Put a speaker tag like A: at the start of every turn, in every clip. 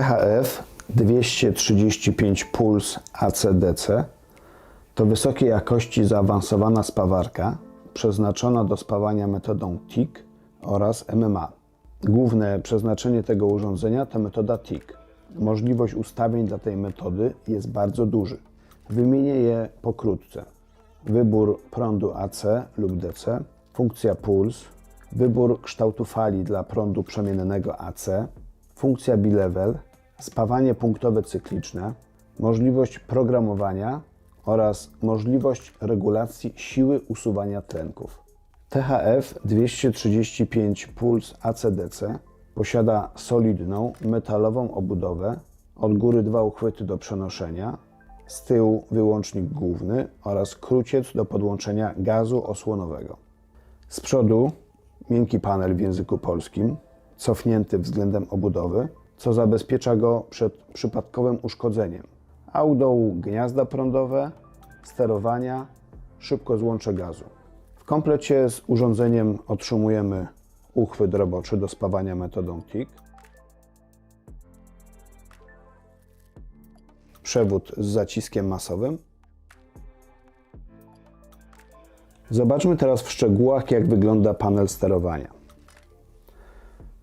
A: THF 235 Puls ACDC to wysokiej jakości zaawansowana spawarka przeznaczona do spawania metodą TIG oraz MMA. Główne przeznaczenie tego urządzenia to metoda TIG. Możliwość ustawień dla tej metody jest bardzo duży. Wymienię je pokrótce. Wybór prądu AC lub DC, funkcja puls, wybór kształtu fali dla prądu przemiennego AC, funkcja bilevel, spawanie punktowe cykliczne, możliwość programowania oraz możliwość regulacji siły usuwania tlenków. THF 235 Puls ACDC posiada solidną, metalową obudowę, od góry dwa uchwyty do przenoszenia, z tyłu wyłącznik główny oraz kruciec do podłączenia gazu osłonowego. Z przodu miękki panel w języku polskim, cofnięty względem obudowy, co zabezpiecza go przed przypadkowym uszkodzeniem, a u dołu gniazda prądowe, sterowania, szybko złącze gazu. W komplecie z urządzeniem otrzymujemy uchwyt roboczy do spawania metodą TIG, przewód z zaciskiem masowym. Zobaczmy teraz w szczegółach, jak wygląda panel sterowania.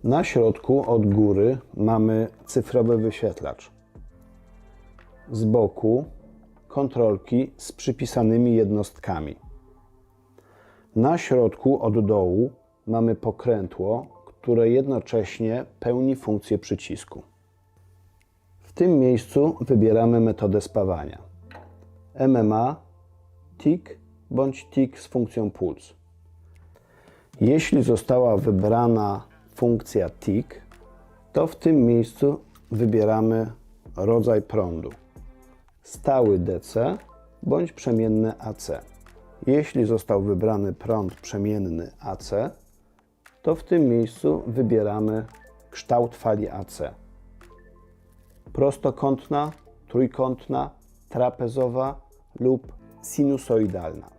A: Na środku od góry mamy cyfrowy wyświetlacz. Z boku kontrolki z przypisanymi jednostkami. Na środku od dołu mamy pokrętło, które jednocześnie pełni funkcję przycisku. W tym miejscu wybieramy metodę spawania. MMA, TIG bądź TIG z funkcją puls. Jeśli została wybrana funkcja TIG, to w tym miejscu wybieramy rodzaj prądu. Stały DC bądź przemienny AC. Jeśli został wybrany prąd przemienny AC, to w tym miejscu wybieramy kształt fali AC. Prostokątna, trójkątna, trapezowa lub sinusoidalna.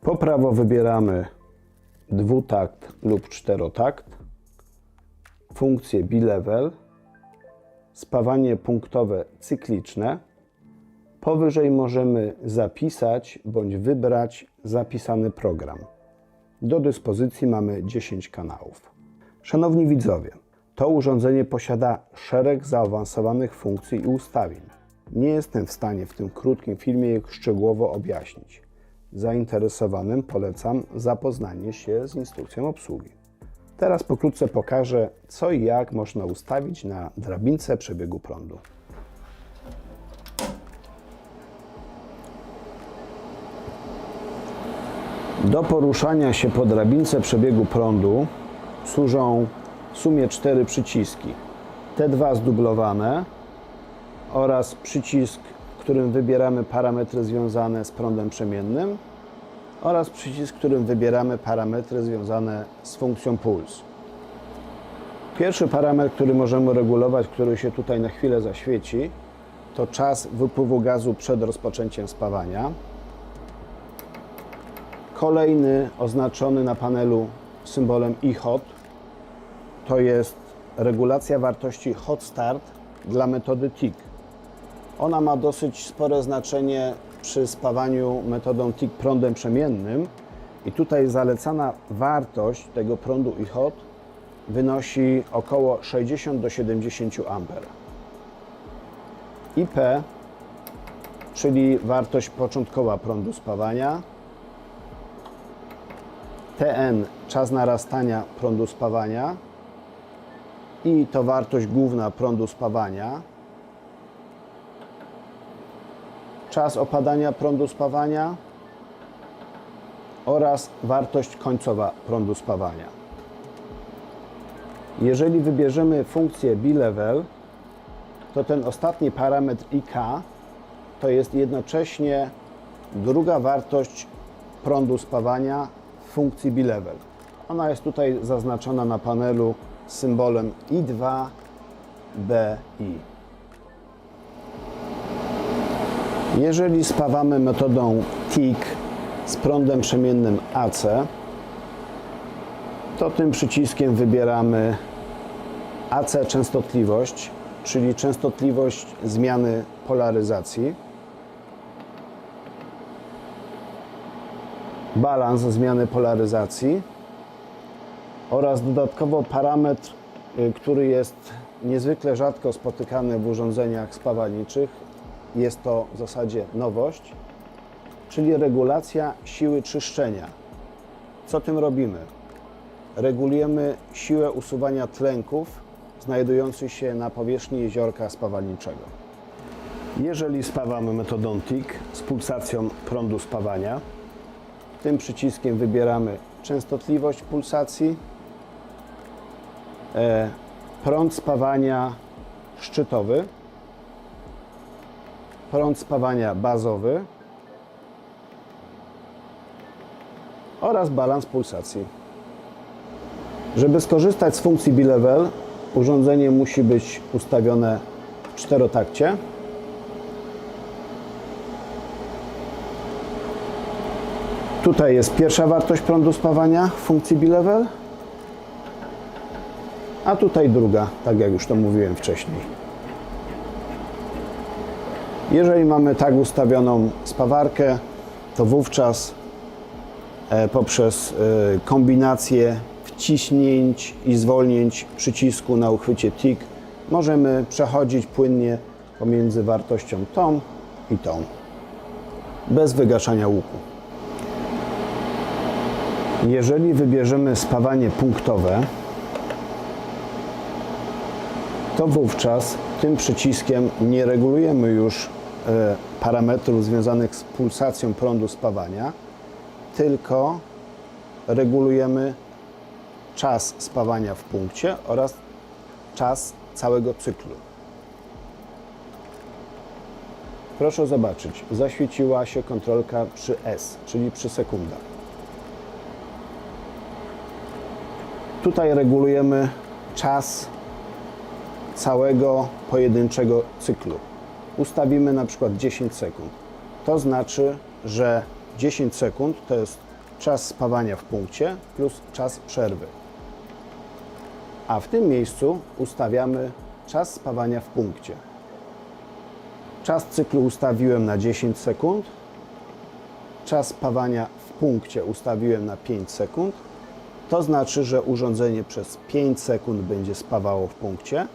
A: Po prawo wybieramy dwutakt lub czterotakt, funkcję bilevel, spawanie punktowe cykliczne. Powyżej możemy zapisać bądź wybrać zapisany program. Do dyspozycji mamy 10 kanałów. Szanowni widzowie, to urządzenie posiada szereg zaawansowanych funkcji i ustawień. Nie jestem w stanie w tym krótkim filmie ich szczegółowo objaśnić. Zainteresowanym polecam zapoznanie się z instrukcją obsługi. Teraz pokrótce pokażę, co i jak można ustawić na drabince przebiegu prądu. Do poruszania się po drabince przebiegu prądu służą w sumie cztery przyciski. Te dwa zdublowane oraz przycisk, którym wybieramy parametry związane z prądem przemiennym oraz przycisk, którym wybieramy parametry związane z funkcją puls. Pierwszy parametr, który możemy regulować, który się tutaj na chwilę zaświeci, to czas wypływu gazu przed rozpoczęciem spawania. Kolejny oznaczony na panelu symbolem IHOT to jest regulacja wartości hot start dla metody TIG. Ona ma dosyć spore znaczenie przy spawaniu metodą TIG prądem przemiennym. I tutaj zalecana wartość tego prądu IHOT wynosi około 60 do 70 A. IP, czyli wartość początkowa prądu spawania, TN czas narastania prądu spawania. I to wartość główna prądu spawania, czas opadania prądu spawania oraz wartość końcowa prądu spawania. Jeżeli wybierzemy funkcję B-level, to ten ostatni parametr IK to jest jednocześnie druga wartość prądu spawania w funkcji B-level. Ona jest tutaj zaznaczona na panelu symbolem I2BI. Jeżeli spawamy metodą TIG z prądem przemiennym AC, to tym przyciskiem wybieramy AC częstotliwość czyli częstotliwość zmiany polaryzacji. Balans zmiany polaryzacji oraz dodatkowo parametr, y, który jest niezwykle rzadko spotykany w urządzeniach spawalniczych. Jest to w zasadzie nowość, czyli regulacja siły czyszczenia. Co tym robimy? Regulujemy siłę usuwania tlenków znajdujących się na powierzchni jeziorka spawalniczego. Jeżeli spawamy metodą TIC z pulsacją prądu spawania, tym przyciskiem wybieramy częstotliwość pulsacji, e, prąd spawania szczytowy, prąd spawania bazowy oraz balans pulsacji. Żeby skorzystać z funkcji B-Level, urządzenie musi być ustawione w czterotakcie. Tutaj jest pierwsza wartość prądu spawania w funkcji B-Level, a tutaj druga, tak jak już to mówiłem wcześniej. Jeżeli mamy tak ustawioną spawarkę, to wówczas e, poprzez e, kombinację wciśnięć i zwolnięć przycisku na uchwycie TIC możemy przechodzić płynnie pomiędzy wartością tą i tą, bez wygaszania łuku. Jeżeli wybierzemy spawanie punktowe, to wówczas tym przyciskiem nie regulujemy już parametrów związanych z pulsacją prądu spawania, tylko regulujemy czas spawania w punkcie oraz czas całego cyklu. Proszę zobaczyć, zaświeciła się kontrolka przy S, czyli przy sekundach. Tutaj regulujemy czas całego pojedynczego cyklu. Ustawimy na przykład 10 sekund. To znaczy, że 10 sekund to jest czas spawania w punkcie plus czas przerwy. A w tym miejscu ustawiamy czas spawania w punkcie. Czas cyklu ustawiłem na 10 sekund. Czas spawania w punkcie ustawiłem na 5 sekund. To znaczy, że urządzenie przez 5 sekund będzie spawało w punkcie,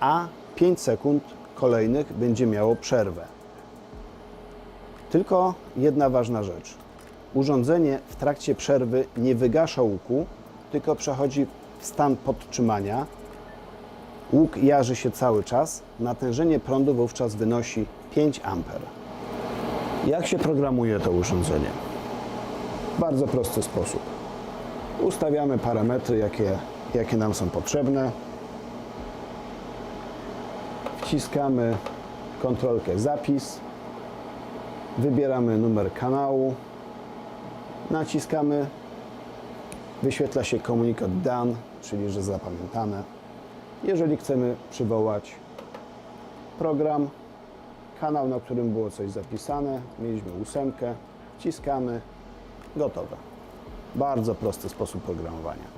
A: a 5 sekund kolejnych będzie miało przerwę. Tylko jedna ważna rzecz. Urządzenie w trakcie przerwy nie wygasza łuku, tylko przechodzi w stan podtrzymania. Łuk jarzy się cały czas. Natężenie prądu wówczas wynosi 5 A. Jak się programuje to urządzenie? Bardzo prosty sposób. Ustawiamy parametry, jakie, jakie nam są potrzebne. Wciskamy kontrolkę zapis. Wybieramy numer kanału. Naciskamy. Wyświetla się komunikat done, czyli że zapamiętane. Jeżeli chcemy przywołać program, kanał, na którym było coś zapisane, mieliśmy ósemkę, wciskamy, gotowe. Bardzo prosty sposób programowania.